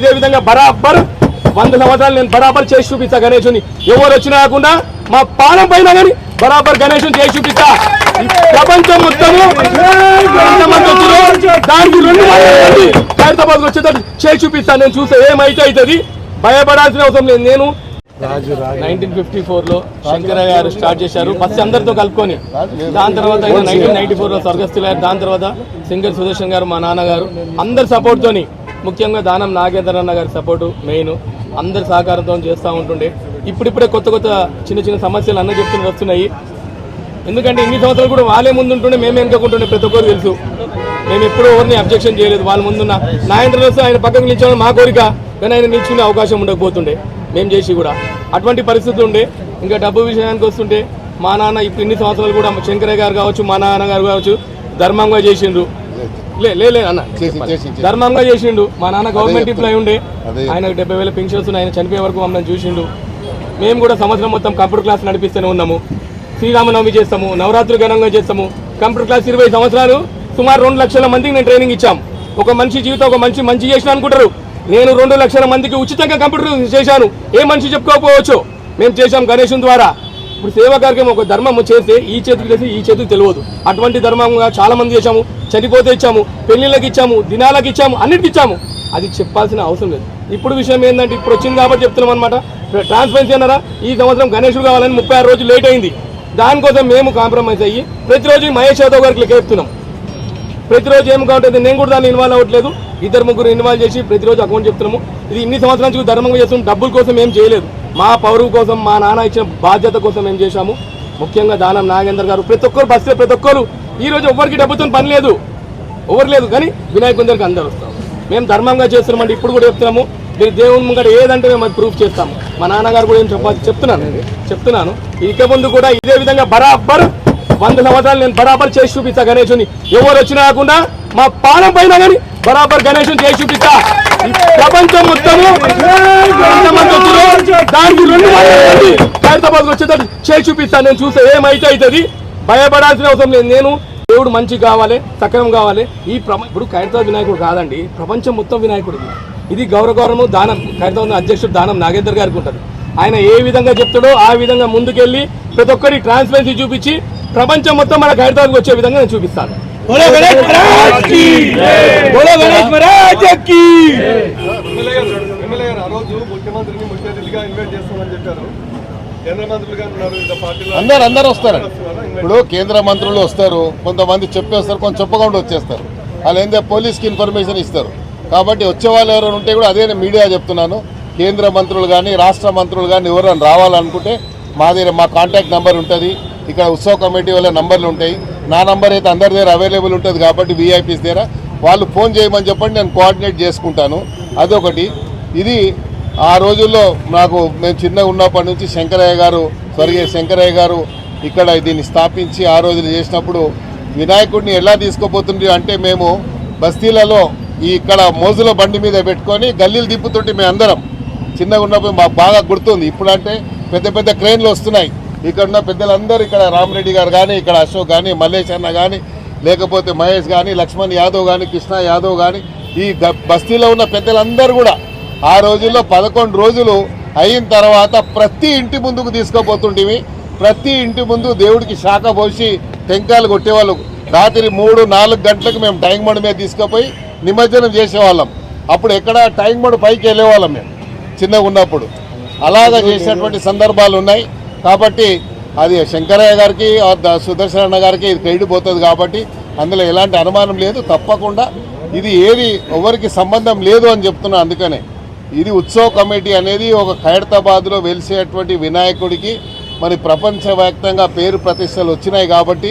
ఇదే విధంగా బరాబర్ వంద సంవత్సరాలు నేను బరాబర్ చేసి చూపిస్తా గణేశుని. ఎవరు వచ్చినా కాకుండా మా పాలన పైన కానీ బరాబర్ గణేశుని చేసి చూపిస్తా. ప్రపంచం మొత్తము దానికి రెండు హైదరాబాద్ వచ్చేటట్టు చేసి చూపిస్తా. నేను చూస్తే ఏమైతే అవుతుంది? భయపడాల్సిన అవసరం లేదు. నేను నైన్టీన్ ఫిఫ్టీ ఫోర్లో శంకరయ్య గారు స్టార్ట్ చేశారు. ఫస్ట్ అందరితో కలుపుకొని. దాని తర్వాత నైన్టీన్ నైన్టీ ఫోర్లో స్వర్గస్థులయ్యారు. దాని తర్వాత సింగర్ సుదర్శన్ గారు మా నాన్నగారు అందరి సపోర్ట్ తోని ముఖ్యంగా దానం నాగేంద్రన్న గారి సపోర్టు మెయిన్ అందరి సహకారంతో చేస్తూ ఉంటుండే. ఇప్పుడిప్పుడే కొత్త కొత్త చిన్న చిన్న సమస్యలు అన్న చెప్తున్న వస్తున్నాయి. ఎందుకంటే ఇన్ని సంవత్సరాలు కూడా వాళ్ళే ముందు ఉంటుండే మేమే వెనుకుంటుండే ప్రతి ఒక్కరు తెలుసు. మేము ఎప్పుడూ ఎవరిని అబ్జెక్షన్ చేయలేదు. వాళ్ళ ముందున్న నా ఇంటర్వ్యూస్ ఆయన పక్కకు నిల్చోవడం మా కోరిక. కానీ ఆయన నిల్చుకునే అవకాశం ఉండకపోతుండే. మేము చేసి కూడా. అటువంటి పరిస్థితులు ఉండే. ఇంకా డబ్బు విషయానికి వస్తుంటే మా నాన్న ఇప్పుడు ఇన్ని సంవత్సరాలు కూడా శంకరయ్య గారు కావచ్చు మా నాన్న గారు కావచ్చు ధర్మంగా చేసిండ్రు. అన్న. ధర్మంగా చేసిండు. మా నాన్న గవర్నమెంట్. ఎంప్లాయ్ ఉండే. ఆయన డెబ్బై వేల పెన్షన్స్ ఆయన చనిపోయే వరకు మమ్మల్ని చూసిండు. మేము కూడా సంవత్సరం మొత్తం కంప్యూటర్ క్లాస్ నడిపిస్తూనే ఉన్నాము. శ్రీరామనవమి చేస్తాము. నవరాత్రులు ఘనంగా చేస్తాము. కంప్యూటర్ క్లాస్ ఇరవై సంవత్సరాలు సుమారు రెండు లక్షల మందికి నేను ట్రైనింగ్ ఇచ్చాం. ఒక మనిషి జీవితం ఒక మనిషి మంచి చేసిన అనుకుంటారు. నేను రెండు లక్షల మందికి ఉచితంగా కంప్యూటర్ చేశాను. ఏ మనిషి చెప్పుకోకపోవచ్చు? మేము చేశాం గణేశం ద్వారా. ఇప్పుడు సేవా కార్యక్రమం ఒక ధర్మం చేస్తే ఈ చేతికి చేసి ఈ చేతికి తెలియదు. అటువంటి ధర్మంగా చాలా మంది చేశాము చనిపోతే ఇచ్చాము పెళ్ళిళ్ళకి ఇచ్చాము దినాలకు ఇచ్చాము అన్నిటికి ఇచ్చాము. అది చెప్పాల్సిన అవసరం లేదు. ఇప్పుడు విషయం ఏంటంటే ఇప్పుడు వచ్చింది కాబట్టి చెప్తున్నాం అనమాట ట్రాన్స్పరెన్సీ అన్నారా? ఈ సంవత్సరం గణేశుడు కావాలని ముప్పై ఆరు రోజులు లేట్ అయింది. దానికోసం మేము కాంప్రమైజ్ అయ్యి ప్రతిరోజు మహేష్ యాదవ్ గారికి లెక్క చెప్తున్నాం. ప్రతిరోజు ఏం కావట్లేదు నేను కూడా దాన్ని ఇన్వాల్వ్ అవ్వట్లేదు. ఇద్దరు ముగ్గురు ఇన్వాల్వ్ చేసి ప్రతిరోజు అకౌంట్ చెప్తున్నాము. ఇది ఇన్ని సంవత్సరాల నుంచి ధర్మంగా చేస్తున్నాం. డబ్బుల కోసం ఏం చేయలేదు. మా పౌరు కోసం మా నాన్న ఇచ్చిన బాధ్యత కోసం ఏం చేశాము? ముఖ్యంగా దానం నాగేందర్ గారు. ప్రతి ఒక్కరు బస్సులో ప్రతి ఒక్కరు ఈ రోజు ఎవరికి డబ్బుతో పని లేదు. ఎవరు లేదు కానీ వినాయకుని దగ్గరికి అందరు వస్తాం మేము ధర్మంగా చేస్తున్నామండి ఇప్పుడు కూడా చెప్తున్నాము. మీరు దేవుని ముంగట ఏదంటే మేము అది ప్రూఫ్ చేస్తాము. మా నాన్నగారు కూడా ఏం చెప్పాలి చెప్తున్నాను చెప్తున్నాను. ఇక ముందు కూడా ఇదే విధంగా బరాబర్ వంద సంవత్సరాలు నేను బరాబర్ చేసి చూపిస్తా గణేషుని ఎవరు వచ్చినా కాకుండా మా పానం పైన కానీ బరాబర్ గణేషుని చేసి చూపిస్తా. ప్రపంచం మొత్తము ఎంతమంది వచ్చారో దానికి రెండు హైదరాబాద్ వచ్చేటట్టు చేసి చూపిస్తాను. నేను చూస్తే ఏమైతే అవుతుంది? భయపడాల్సిన అవసరం లేదు. నేను దేవుడు మంచి కావాలి సక్రమం కావాలి. ఈ ప్రమ ఇప్పుడు ఖైరతాబాద్ వినాయకుడు కాదండి. ప్రపంచం మొత్తం వినాయకుడు ఇది. గౌరవ గౌరవము దానం. ఖైరతాబాద్ అధ్యక్షుడు దానం నాగేందర్ గారికి ఉంటుంది. ఆయన ఏ విధంగా చెప్తాడో ఆ విధంగా ముందుకెళ్ళి ప్రతి ఒక్కరి ట్రాన్స్పరెన్సీ చూపించి ప్రపంచం మొత్తం మన ఖైరతాబాద్కి వచ్చే విధంగా నేను చూపిస్తాను. बोलो गणेश महाराज की बोलो गणेश महाराज की ఎమ్మెల్యే గారు ఎమ్మెల్యే గారు ఆ రోజు ముఖ్యమంత్రిని ముఖ్య అతిథిగా ఇన్వైట్ చేస్తామని చెప్పారు కేంద్ర మంత్రులు గారు ఉన్నారు వివిధ పార్టీల అందరు అందరు వస్తారు ఇప్పుడు కేంద్ర మంత్రులు వస్తారు కొంతమంది చెప్పేస్తారు కొంత చెప్పకుండా వచ్చేస్తారు వాళ్ళు ఏంటంటే పోలీస్కి ఇన్ఫర్మేషన్ ఇస్తారు కాబట్టి వచ్చే వాళ్ళు ఎవరైనా ఉంటే కూడా అదే నేను మీడియా చెప్తున్నాను కేంద్ర మంత్రులు కానీ రాష్ట్ర మంత్రులు కానీ ఎవరైనా రావాలనుకుంటే మా దగ్గర మా కాంటాక్ట్ నెంబర్ ఉంటుంది ఇక్కడ ఉత్సవ కమిటీ వాళ్ళ నంబర్లు ఉంటాయి నా నంబర్ అయితే అందరి దగ్గర అవైలబుల్ ఉంటుంది కాబట్టి వీఐపీస్ దగ్గర. వాళ్ళు ఫోన్ చేయమని చెప్పండి నేను కోఆర్డినేట్ చేసుకుంటాను. అదొకటి. ఇది ఆ రోజుల్లో నాకు మేము చిన్నగా ఉన్నప్పటి నుంచి శంకరయ్య గారు స్వర్గీయ శంకరయ్య గారు ఇక్కడ దీన్ని స్థాపించి ఆ రోజులు చేసినప్పుడు వినాయకుడిని ఎలా తీసుకుపోతుంది అంటే మేము బస్తీలలో ఈ ఇక్కడ మోజుల బండి మీద పెట్టుకొని గల్లీలు దిప్పుతుంటే మేము అందరం చిన్నగా ఉన్నప్పుడు మాకు బాగా గుర్తుంది. ఇప్పుడంటే పెద్ద పెద్ద క్రెయిన్లు వస్తున్నాయి. ఇక్కడ ఉన్న పెద్దలందరూ ఇక్కడ రామరెడ్డి గారు కానీ ఇక్కడ అశోక్ కానీ మల్లేష్ అన్న కానీ లేకపోతే మహేష్ కానీ లక్ష్మణ్ యాదవ్ కానీ కృష్ణ యాదవ్ కానీ ఈ బస్తీలో ఉన్న పెద్దలందరూ కూడా ఆ రోజుల్లో పదకొండు రోజులు అయిన తర్వాత ప్రతి ఇంటి ముందుకు తీసుకుపోతుంటివి. ప్రతి ఇంటి ముందు దేవుడికి శాఖ పోసి టెంకాయలు కొట్టేవాళ్ళు. రాత్రి మూడు నాలుగు గంటలకు మేము టైం బండ్ మీద తీసుకుపోయి నిమజ్జనం చేసేవాళ్ళం. అప్పుడు ఎక్కడ టైం బండ్ పైకి వెళ్ళేవాళ్ళం మేము చిన్నగా ఉన్నప్పుడు. అలాగా చేసినటువంటి సందర్భాలు ఉన్నాయి. కాబట్టి అది శంకరయ్య గారికి సుదర్శన అన్న గారికి ఇది క్రెడిట్ పోతుంది కాబట్టి అందులో ఎలాంటి అనుమానం లేదు. తప్పకుండా ఇది ఏది ఎవరికి సంబంధం లేదు అని చెప్తున్నా అందుకనే. ఇది ఉత్సవ కమిటీ అనేది ఒక ఖైరతాబాద్లో వెలిసేటువంటి వినాయకుడికి మరి ప్రపంచవ్యాప్తంగా పేరు ప్రతిష్టలు వచ్చినాయి కాబట్టి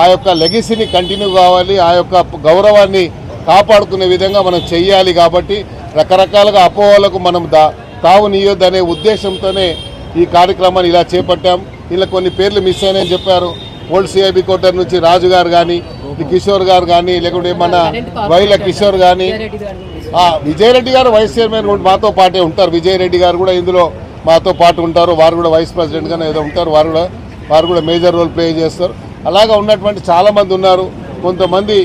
ఆ యొక్క లెగసీని కంటిన్యూ కావాలి ఆ యొక్క గౌరవాన్ని కాపాడుకునే విధంగా మనం చెయ్యాలి కాబట్టి రకరకాలుగా అపోహలకు మనం దా తావునియొద్దనే ఉద్దేశంతోనే ఈ కార్యక్రమాన్ని ఇలా చేపట్టాం. ఇలా కొన్ని పేర్లు మిస్ అయినాయని చెప్పారు. ఓల్డ్ సిఐబి కోటర్ నుంచి రాజు గారు కానీ కిషోర్ గారు కానీ లేకుంటే మన వైల కిషోర్ కానీ విజయరెడ్డి గారు వైస్ చైర్మన్ మాతో పాటే ఉంటారు. విజయరెడ్డి గారు కూడా ఇందులో మాతో పాటు ఉంటారు. వారు కూడా వైస్ ప్రెసిడెంట్గానే ఏదో ఉంటారు. వారు కూడా వారు కూడా మేజర్ రోల్ ప్లే చేస్తారు. అలాగా ఉన్నటువంటి చాలామంది ఉన్నారు. కొంతమంది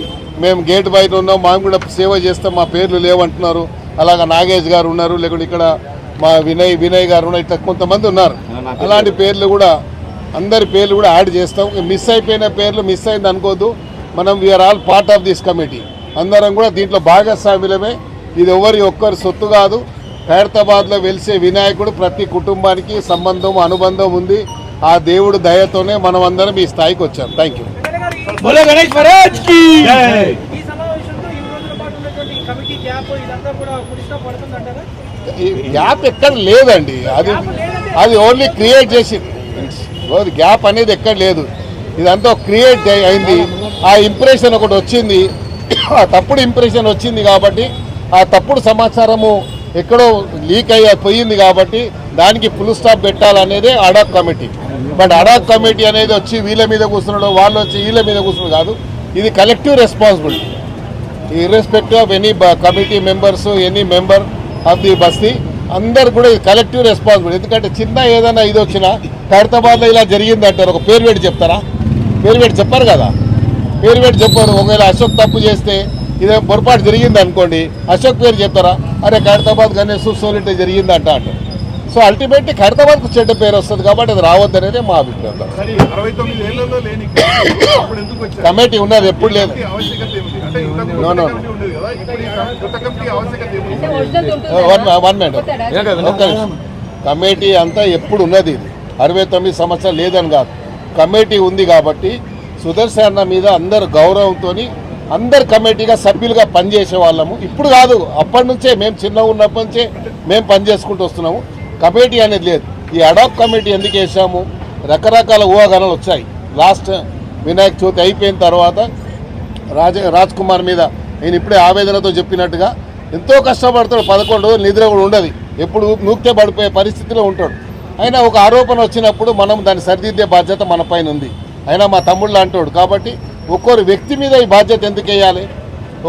మేము గేట్ బయట ఉన్నాం. మేము కూడా సేవ చేస్తాం. మా పేర్లు లేవంటున్నారు. అలాగా నాగేష్ గారు ఉన్నారు. లేకుంటే ఇక్కడ మా వినయ్ వినయ్ గారు ఇట్లా కొంతమంది ఉన్నారు. అలాంటి పేర్లు కూడా అందరి పేర్లు కూడా యాడ్ చేస్తాం. మిస్ అయిపోయిన పేర్లు మిస్ అయింది అనుకోద్దు. మనం we are all part of this committee అందరం కూడా దీంట్లో భాగస్వామ్యులమే ఇది ఎవరి ఒక్కరి సొత్తు కాదు. ఖైరతాబాద్లో వెలిసే వినాయకుడు ప్రతి కుటుంబానికి సంబంధం అనుబంధం ఉంది. ఆ దేవుడు దయతోనే మనం అందరం ఈ స్థాయికి వచ్చాం. థ్యాంక్ యూ కమిటీ గ్యాప్ ఎక్కడ లేదండి. అది అది ఓన్లీ క్రియేట్ చేసి గ్యాప్ అనేది ఎక్కడ లేదు. ఇదంతా క్రియేట్ అయింది. ఆ ఇంప్రెషన్ ఒకటి వచ్చింది. ఆ తప్పుడు ఇంప్రెషన్ వచ్చింది కాబట్టి ఆ తప్పుడు సమాచారము ఎక్కడో లీక్ అయ్యి పోయింది కాబట్టి దానికి full stop పెట్టాలనేదే ad hoc committee but ad hoc committee అనేది వచ్చి వీళ్ళ మీద కూర్చున్నాడు వాళ్ళు వచ్చి వీళ్ళ మీద కూర్చున్నాడు కాదు. ఇది collective responsibility irrespective of any committee members any member of the basti అందరు కూడా ఇది కలెక్టివ్ రెస్పాన్సిబిలిటీ ఎందుకంటే చిన్న ఏదైనా ఇది వచ్చినా ఖైరతాబాద్లో ఇలా జరిగింది అంటారు. ఒక పేరు పెట్టి చెప్తారా? పేరు పెట్టి చెప్పారు కదా? పేరు పెట్టి చెప్పారు. ఒకవేళ అశోక్ తప్పు చేస్తే ఇదే పొరపాటు జరిగింది అనుకోండి. అశోక్ పేరు చెప్తారా? అరే ఖైరతాబాద్ గణేష్ సోలిటే జరిగింది అంట. అంటారు సో అల్టిమేట్లీ ఖైరతాబాద్కు చెడ్డ పేరు వస్తుంది కాబట్టి అది రావద్దనేదే మా అభిప్రాయం. కమిటీ ఉన్నది ఎప్పుడు లేదు. కమిటీ కదా? ఇప్పుడు కొత్త ఆవశ్యకత వన్. కమిటీ అంతా ఎప్పుడు ఉన్నది ఇది? అరవై తొమ్మిది సంవత్సరాలు లేదని కాదు. కమిటీ ఉంది కాబట్టి సుదర్శన్ అన్న మీద అందరు గౌరవంతో అందరు కమిటీగా సభ్యులుగా పనిచేసే వాళ్ళము. ఇప్పుడు కాదు అప్పటి నుంచే మేము చిన్నగా ఉన్నప్పటి నుంచే మేము పనిచేసుకుంటూ వస్తున్నాము. కమిటీ అనేది లేదు. ఈ అడాప్ కమిటీ ఎందుకు వేసాము రకరకాల ఊహాగానాలు వచ్చాయి. లాస్ట్ వినాయక చవితి అయిపోయిన తర్వాత రాజ రాజ్ కుమార్ మీద నేను ఇప్పుడే ఆవేదనతో చెప్పినట్టుగా ఎంతో కష్టపడతాడు పదకొండు రోజులు నిద్ర కూడా ఉండదు. ఎప్పుడు నూక్తే పడిపోయే పరిస్థితిలో ఉంటాడు. అయినా ఒక ఆరోపణ వచ్చినప్పుడు మనం దాన్ని సరిదిద్దే బాధ్యత మన పైన ఉంది. అయినా మా తమ్ముళ్ళు అంటాడు కాబట్టి ఒక్కొరు వ్యక్తి మీద ఈ బాధ్యత ఎందుకు వేయాలి?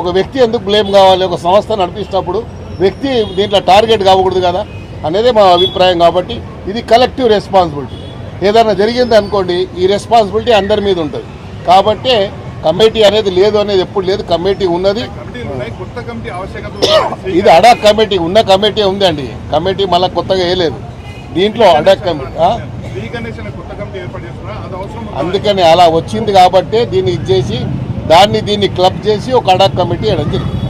ఒక వ్యక్తి ఎందుకు బ్లేమ్ కావాలి? ఒక సంస్థ నడిపిస్తున్నప్పుడు వ్యక్తి దీంట్లో టార్గెట్ కావకూడదు కదా? అనేదే మా అభిప్రాయం కాబట్టి ఇది కలెక్టివ్ రెస్పాన్సిబిలిటీ ఏదైనా జరిగింది అనుకోండి ఈ రెస్పాన్సిబిలిటీ అందరి మీద ఉంటుంది. కాబట్టి కమిటీ అనేది లేదు అనేది ఎప్పుడు లేదు కమిటీ ఉన్నది. ఇది అడాక్ కమిటీ ఉన్న కమిటీ ఉందండి. కమిటీ మళ్ళీ కొత్తగా వేయలేదు. దీంట్లో అడాక్ కమిటీ? అందుకని అలా వచ్చింది కాబట్టి దీన్ని ఇచ్చేసి దాన్ని దీన్ని క్లబ్ చేసి ఒక అడాక్ కమిటీ వేయడం జరిగింది.